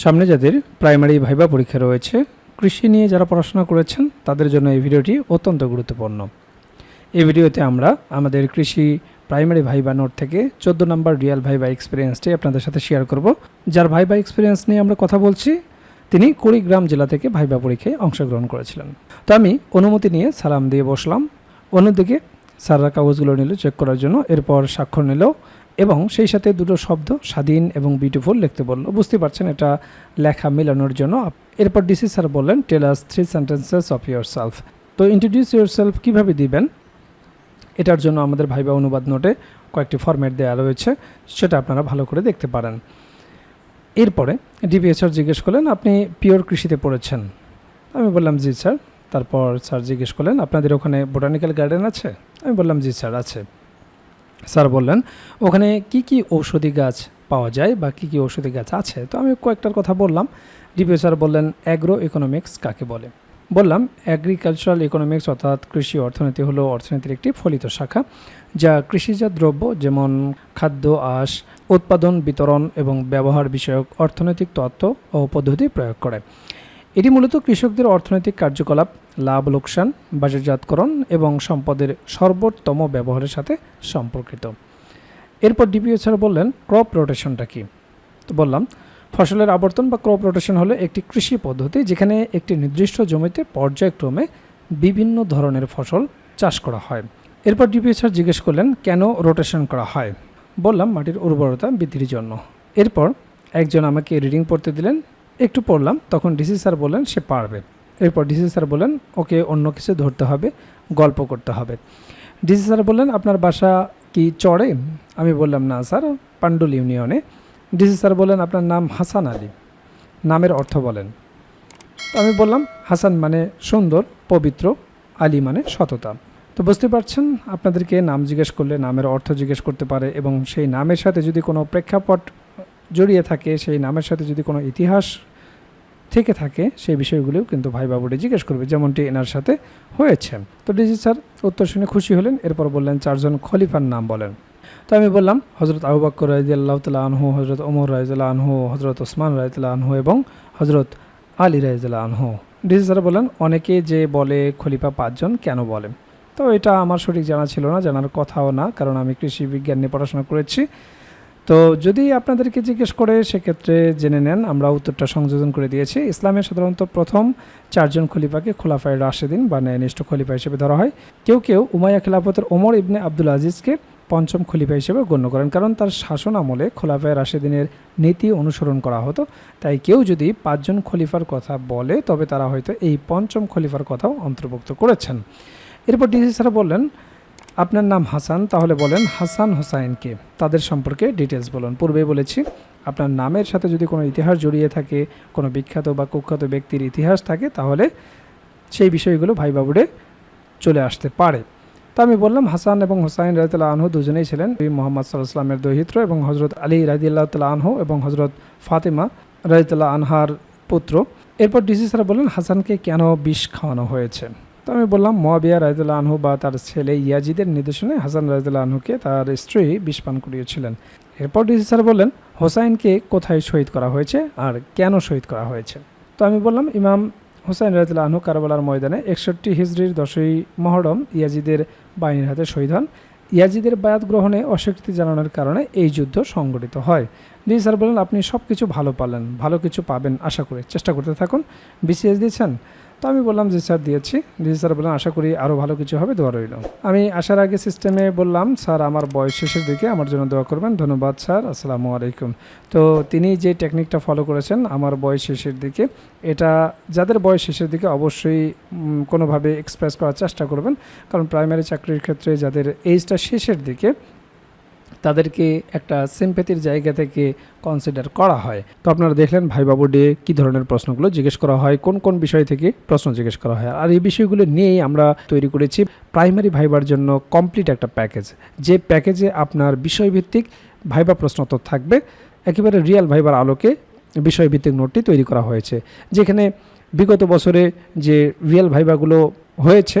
সামনে যাদের primary viva পরীক্ষা রয়েছে, কৃষি নিয়ে যারা পড়াশোনা করেছেন, তাদের জন্য এই ভিডিওটি অত্যন্ত গুরুত্বপূর্ণ। এই ভিডিওতে আমরা আমাদের কৃষি প্রাইমারি ভাইবা নোট থেকে চোদ্দ নম্বর রিয়াল ভাইবা এক্সপিরিয়েন্সটি আপনাদের সাথে শেয়ার করব। যার ভাইবা এক্সপিরিয়েন্স নিয়ে আমরা কথা বলছি, তিনি কুড়িগ্রাম জেলা থেকে ভাইবা পরীক্ষায় অংশগ্রহণ করেছিলেন। তো আমি অনুমতি নিয়ে সালাম দিয়ে বসলাম। অন্যদিকে স্যাররা কাগজগুলো নিল চেক করার জন্য, এরপর স্বাক্ষর নিল। এবং সেই সাথে দুটো শব্দ, স্বাধীন এবং বিউটিফুল লিখতে বলল। বুঝতে পারছেন, এটা লেখা মেলানোর জন্য। এরপর ডিসি স্যার বললেন tell us three sentences of yourself তো ইন্ট্রোডিউস ইউর সেলফ কীভাবে দিবেন? এটার জন্য আমাদের ভাইবা অনুবাদ নোটে কয়েকটি ফরম্যাট দেওয়া রয়েছে, সেটা আপনারা ভালো করে দেখতে পারেন। এরপরে ডিপিএসআর জিজ্ঞেস করলেন, আপনি পিওর কৃষিতে পড়েছেন? আমি বললাম, জি স্যার তারপর স্যার জিজ্ঞেস করলেন, আপনাদের ওখানে বোটানিক্যাল গার্ডেন আছে? আমি বললাম, জি স্যার আছে। স্যার বললেন, ওখানে কি কি ঔষধি গাছ পাওয়া যায় বা কি কি ঔষধি গাছ আছে? তো আমি কয়েকটার কথা বললাম। ডিপিও স্যার বললেন অ্যাগ্রো ইকোনমিক্স কাকে বলে? বললাম অ্যাগ্রিকালচারাল ইকোনমিক্স অর্থাৎ কৃষি অর্থনীতি হলো অর্থনীতির একটি ফলিত শাখা, যা কৃষিজাত দ্রব্য যেমন খাদ্য, আঁশ, উৎপাদন, বিতরণ এবং ব্যবহার বিষয়ক অর্থনৈতিক তত্ত্ব ও পদ্ধতি প্রয়োগ করে। এটি মূলত কৃষকদের অর্থনৈতিক কার্যকলাপ লাভ, লোকসান, বাজারজাতকরণ এবং সম্পদের সর্বোত্তম ব্যবহারের সাথে সম্পর্কিত। এরপর ডিপিও স্যার বললেন ক্রপ রোটেশনটা কি? তো বললাম, ফসলের আবর্তন বা ক্রপ রোটেশন হলো একটি কৃষি পদ্ধতি যেখানে একটি নির্দিষ্ট জমিতে পর্যায়ক্রমে বিভিন্ন ধরনের ফসল চাষ করা হয়। এরপর ডিপিও স্যার জিজ্ঞেস করলেন, কেন রোটেশন করা হয়? বললাম, মাটির উর্বরতা বৃদ্ধির জন্য। এরপর একজন আমাকে রিডিং পড়তে দিলেন, একটু পড়লাম, তখন ডিসি স্যার বললেন, সে পারবে। এরপর ডিসি স্যার বললেন, ওকে, অন্য কিছু ধরতে হবে, গল্প করতে হবে। ডিসি স্যার বললেন, আপনার বাসা কি চড়ে আমি বললাম, না স্যার, পান্ডুল ইউনিয়নে। ডিসি স্যার বললেন, আপনার নাম হাসান আলী। নামের অর্থ বলেন। আমি বললাম, হাসান মানে সুন্দর, পবিত্র, আলী মানে সততা। তো বুঝতে পারছেন, আপনাদেরকে নাম জিজ্ঞেস করলে, নামের অর্থ জিজ্ঞেস করতে পারে এবং সেই নামের সাথে যদি কোনো প্রেক্ষাপট জড়িয়ে থাকে, সেই নামের সাথে যদি কোনো ইতিহাস থেকে থাকে, সেই বিষয়গুলিও কিন্তু ভাই বাবুটি জিজ্ঞেস করবে, যেমনটি এনার সাথে হয়েছে। তো ডিজি স্যার উত্তর শুনে খুশি হলেন, এরপর বললেন চারজন খলিফার নাম বলেন। তো আমি বললাম হজরত আবু বাক্কর রাজিয়াল্লাহ তালা আনহু হজরত ওমর রাজিয়াল্লাহ আনহু হজরত ওসমান রাজিয়াল্লাহ আনহু এবং হজরত আলী রাজিয়াল্লাহ আনহু। ডিজি স্যার বললেন, অনেকে যে বলে খলিফা পাঁচজন কেন বলেন তো এটা আমার সঠিক জানা ছিল না, জানার কথাও না, কারণ আমি কৃষি বিজ্ঞান নিয়ে পড়াশোনা করেছি। তো যদি আপনাদেরকে জিজ্ঞেস করে, সেক্ষেত্রে জেনে নেন, আমরা উত্তরটা সংযোজন করে দিয়েছি। ইসলামের সাধারণত প্রথম চারজন খলিফাকে খোলাফায় রাশেদিন বা ন্যায়নিষ্ঠ খলিফা হিসেবে ধরা হয়। কেউ কেউ উমাইয়া খেলাফতের ওমর ইবনে আব্দুল আজিজকে পঞ্চম খলিফা হিসেবে গণ্য করেন, কারণ তার শাসন আমলে খোলাফায় রাশেদিনের নীতি অনুসরণ করা হতো। তাই কেউ যদি পাঁচজন খলিফার কথা বলে, তবে তারা হয়তো এই পঞ্চম খলিফার কথাও অন্তর্ভুক্ত করেছেন। এরপর ডিসি স্যার বললেন আপনার নাম হাসান, তাহলে বলেন হাসান হোসাইনকে। তাদের সম্পর্কে ডিটেলস বলুন। পূর্বে বলেছি, আপনার নামের সাথে যদি কোনো ইতিহাস জড়িয়ে থাকে, কোনো বিখ্যাত বা কুখ্যাত ব্যক্তির ইতিহাস থাকে, তাহলে সেই বিষয়গুলো ভাই বাবুরে চলে আসতে পারে। তো আমি বললাম, হাসান এবং হোসাইন রাজিউল্লাহ আনহু দুজনেই ছিলেন মোহাম্মদ সাল্লাহ সাল্লামের দহিত্র এবং হজরত আলী রাজিউল্লাহ তাল্লাহ আনহু এবং হজরত ফাতেমা রাজিউল্লাহ আনহার পুত্র। এরপর ডিসি স্যার বললেন, হাসানকে কেন বিষ খাওয়ানো হয়েছে? তো আমি বললাম মহাবিয়া রায়দুল্লাহ আনহু বা তার ছেলে ইয়াজিদের নির্দেশনে হাসান রায়দুল্লাহ আনহুকে তার স্ত্রী বিষপান করিয়েছিলেন। এরপর ডিসি স্যার বললেন, হোসাইনকে কোথায় শহীদ করা হয়েছে আর কেন শহীদ করা হয়েছে? তো আমি বললাম, ইমাম হোসাইন রায়দুল্লাহ আনহু কারবালার ময়দানে একষট্টি হিজড়ির দশই মহরম ইয়াজিদের বাহিনীর হাতে শহীদ হন। ইয়াজিদের বায়াত গ্রহণে অস্বীকৃতি জানানোর কারণে এই যুদ্ধ সংগঠিত হয়। ডিসি স্যার বললেন আপনি সব কিছু ভালো পালেন ভালো কিছু পাবেন আশা করি। চেষ্টা করতে থাকুন। বিসিএস দিয়েছেন? তো আমি বললাম যে স্যার দিয়েছি। ডিজি স্যার বললাম আশা করি আরও ভালো কিছু হবে, দোয়া রইল। আমি আসার আগে সিস্টেমে বললাম, স্যার আমার বয়স শেষের দিকে, আমার জন্য দোয়া করবেন। ধন্যবাদ স্যার, আসসালামু আলাইকুম। তো তিনি যে টেকনিকটা ফলো করেছেন, আমার বয়স শেষের দিকে, এটা যাদের বয়স শেষের দিকে অবশ্যই কোনোভাবে এক্সপ্রেস করার চেষ্টা করবেন। কারণ প্রাইমারি চাকরির ক্ষেত্রে যাদের এইজটা শেষের দিকে তাদেরকে একটা সিম্পেথির জায়গা থেকে কনসিডার করা হয়। তো আপনারা দেখলেন ভাই বাবু ডে কী ধরনের প্রশ্নগুলো জিজ্ঞেস করা হয়, কোন কোন বিষয় থেকে প্রশ্ন জিজ্ঞেস করা হয়। আর এই বিষয়গুলো নিয়েই আমরা তৈরি করেছি প্রাইমারি ভাইবার জন্য কমপ্লিট একটা প্যাকেজ যে প্যাকেজে আপনার বিষয়ভিত্তিক ভাইবা প্রশ্নোত্তর থাকবে, একেবারে রিয়াল ভাইবার আলোকে বিষয়ভিত্তিক নোটটি তৈরি করা হয়েছে। যেখানে বিগত বছরে যে রিয়েল ভাইবাগুলো হয়েছে